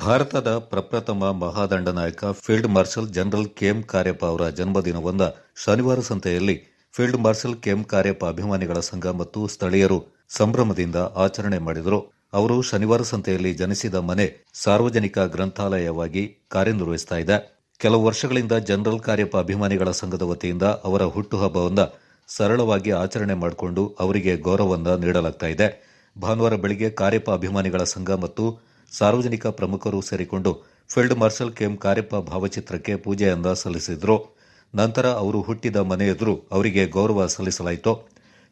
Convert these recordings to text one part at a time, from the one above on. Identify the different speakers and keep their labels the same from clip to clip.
Speaker 1: ಭಾರತದ ಪ್ರಪ್ರಥಮ ಮಹಾದಂಡ ನಾಯಕ field marshal general K M Cariappa ಅವರ ಜನ್ಮದಿನವೊಂದ ಶನಿವಾರ ಸಂತೆಯಲ್ಲಿ ಫೀಲ್ಡ್ ಮಾರ್ಷಲ್ ಕೆಎಂ ಕಾರ್ಯಪ್ಪ ಅಭಿಮಾನಿಗಳ ಸಂಘ ಮತ್ತು ಸ್ಥಳೀಯರು ಸಂಭ್ರಮದಿಂದ ಆಚರಣೆ ಮಾಡಿದರು. ಅವರು ಶನಿವಾರ ಸಂತೆಯಲ್ಲಿ ಜನಿಸಿದ ಮನೆ ಸಾರ್ವಜನಿಕ ಗ್ರಂಥಾಲಯವಾಗಿ ಕಾರ್ಯನಿರ್ವಹಿಸ್ತಾ ಇದೆ ಕೆಲವು ವರ್ಷಗಳಿಂದ ಜನರಲ್ ಕಾರ್ಯಪ್ಪ ಅಭಿಮಾನಿಗಳ ಸಂಘದ ವತಿಯಿಂದ ಅವರ ಹುಟ್ಟುಹಬ್ಬವನ್ನ ಸರಳವಾಗಿ ಆಚರಣೆ ಮಾಡಿಕೊಂಡು ಅವರಿಗೆ ಗೌರವವನ್ನ ನೀಡಲಾಗ್ತಾ ಭಾನುವಾರ ಬೆಳಿಗ್ಗೆ ಕಾರ್ಯಪ್ಪ ಅಭಿಮಾನಿಗಳ ಸಂಘ ಮತ್ತು ಸಾರ್ವಜನಿಕ ಪ್ರಮುಖರು ಸೇರಿಕೊಂಡು ಫೀಲ್ಡ್ ಮಾರ್ಷಲ್ ಕೆಎಂ ಕಾರ್ಯಪ್ಪ ಭಾವಚಿತ್ರಕ್ಕೆ ಪೂಜೆಯಿಂದ ಸಲ್ಲಿಸಿದರು. ನಂತರ ಅವರು ಹುಟ್ಟಿದ ಮನೆ ಎದುರು ಅವರಿಗೆ ಗೌರವ ಸಲ್ಲಿಸಲಾಯಿತು.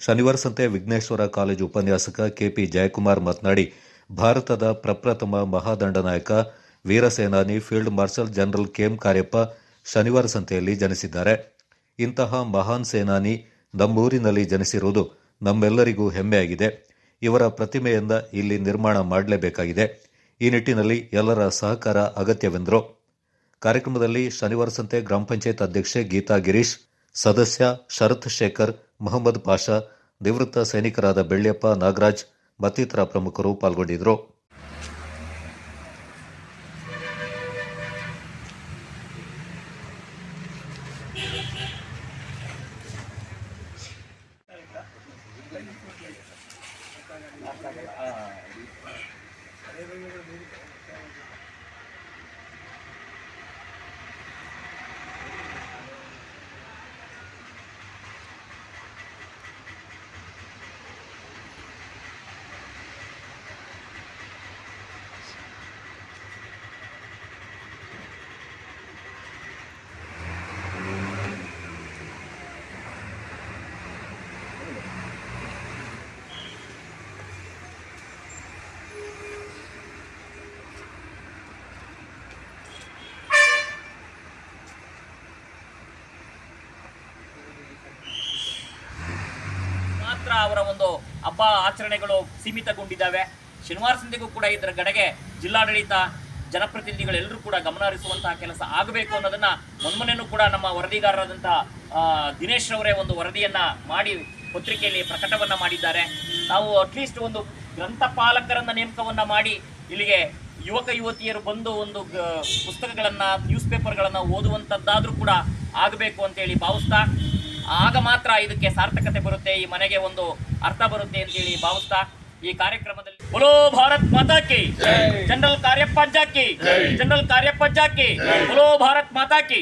Speaker 1: ಶನಿವಾರ ಸಂತೆ ವಿಘ್ನೇಶ್ವರ ಕಾಲೇಜು ಉಪನ್ಯಾಸಕ ಕೆಪಿ ಜಯಕುಮಾರ್ ಮಾತನಾಡಿ, ಭಾರತದ ಪ್ರಪ್ರಥಮ ಮಹಾದಂಡನಾಯಕ ವೀರಸೇನಾನಿ ವೀರ ಸೇನಾನಿ field marshal general K M Cariappa Shanivara ಸಂತೆಯಲ್ಲಿ ಜನಿಸಿದ್ದಾರೆ. ಇಂತಹ ಮಹಾನ್ ಸೇನಾನಿ ನಮ್ಮೂರಿನಲ್ಲಿ ಜನಿಸಿರುವುದು ನಮ್ಮೆಲ್ಲರಿಗೂ ಹೆಮ್ಮೆಯಾಗಿದೆ. ಇವರ ಪ್ರತಿಮೆಯಿಂದ ಇಲ್ಲಿ ನಿರ್ಮಾಣ ಮಾಡಲೇಬೇಕಾಗಿದೆ. ಈ ನಿಟ್ಟಿನಲ್ಲಿ ಎಲ್ಲರ ಸಹಕಾರ ಅಗತ್ಯವೆಂದರು. ಕಾರ್ಯಕ್ರಮದಲ್ಲಿ ಶನಿವಾರ ಸಂತೆ ಗ್ರಾಮ ಪಂಚಾಯತ್ ಅಧ್ಯಕ್ಷೆ ಗೀತಾ ಗಿರೀಶ್, ಸದಸ್ಯ ಶರತ್ ಶೇಖರ್, ಮೊಹಮ್ಮದ್ ಪಾಷಾ, ನಿವೃತ್ತ ಸೈನಿಕರಾದ ಬೆಳ್ಳಿಯಪ್ಪ ನಾಗರಾಜ್ ಮತ್ತಿತರ ಪ್ರಮುಖರು ಪಾಲ್ಗೊಂಡಿದ್ದರು.
Speaker 2: అదేవిధంగా ಮಾತ್ರ ಅವರ ಒಂದು ಹಬ್ಬ ಆಚರಣೆಗಳು ಸೀಮಿತಗೊಂಡಿದ್ದಾವೆ. ಶನಿವಾರ ಸಂಜೆಗೂ ಕೂಡ ಇದರ ಕಡೆಗೆ ಜಿಲ್ಲಾಡಳಿತ ಜನಪ್ರತಿನಿಧಿಗಳೆಲ್ಲರೂ ಕೂಡ ಗಮನ ಹರಿಸುವಂತಹ ಕೆಲಸ ಆಗಬೇಕು ಅನ್ನೋದನ್ನ ಮೊನ್ಮೊನ್ನೆನೂ ಕೂಡ ನಮ್ಮ ವರದಿಗಾರರಾದಂಥ ದಿನೇಶ್ ಅವರೇ ಒಂದು ವರದಿಯನ್ನ ಮಾಡಿ ಪತ್ರಿಕೆಯಲ್ಲಿ ಪ್ರಕಟವನ್ನ ಮಾಡಿದ್ದಾರೆ. ನಾವು ಅಟ್ಲೀಸ್ಟ್ ಒಂದು ಗ್ರಂಥಪಾಲಕರನ್ನ ನೇಮಕವನ್ನ ಮಾಡಿ ಇಲ್ಲಿಗೆ ಯುವಕ ಯುವತಿಯರು ಬಂದು ಒಂದು ಪುಸ್ತಕಗಳನ್ನ ನ್ಯೂಸ್ ಪೇಪರ್ಗಳನ್ನ ಓದುವಂಥದ್ದಾದ್ರೂ ಕೂಡ ಆಗಬೇಕು ಅಂತೇಳಿ ಭಾವಿಸ್ತಾ ಆಗ ಮಾತ್ರ ಇದಕ್ಕೆ ಸಾರ್ಥಕತೆ ಬರುತ್ತೆ ಈ ಮನೆಗೆ ಒಂದು ಅರ್ಥ ಬರುತ್ತೆ ಅಂತ ಹೇಳಿ ಭಾವಿಸ್ತಾ ಈ ಕಾರ್ಯಕ್ರಮದಲ್ಲಿ. ಬಲೋ ಭಾರತ್ ಮಾತಾ ಕಿ! ಜನರಲ್ ಕಾರ್ಯಪ್ಪ ಜಾಕಿ! ಜನರಲ್ ಕಾರ್ಯಪ್ಪ ಜಾಕಿ! ಬಲೋ ಭಾರತ್ ಮಾತಾ ಕಿ!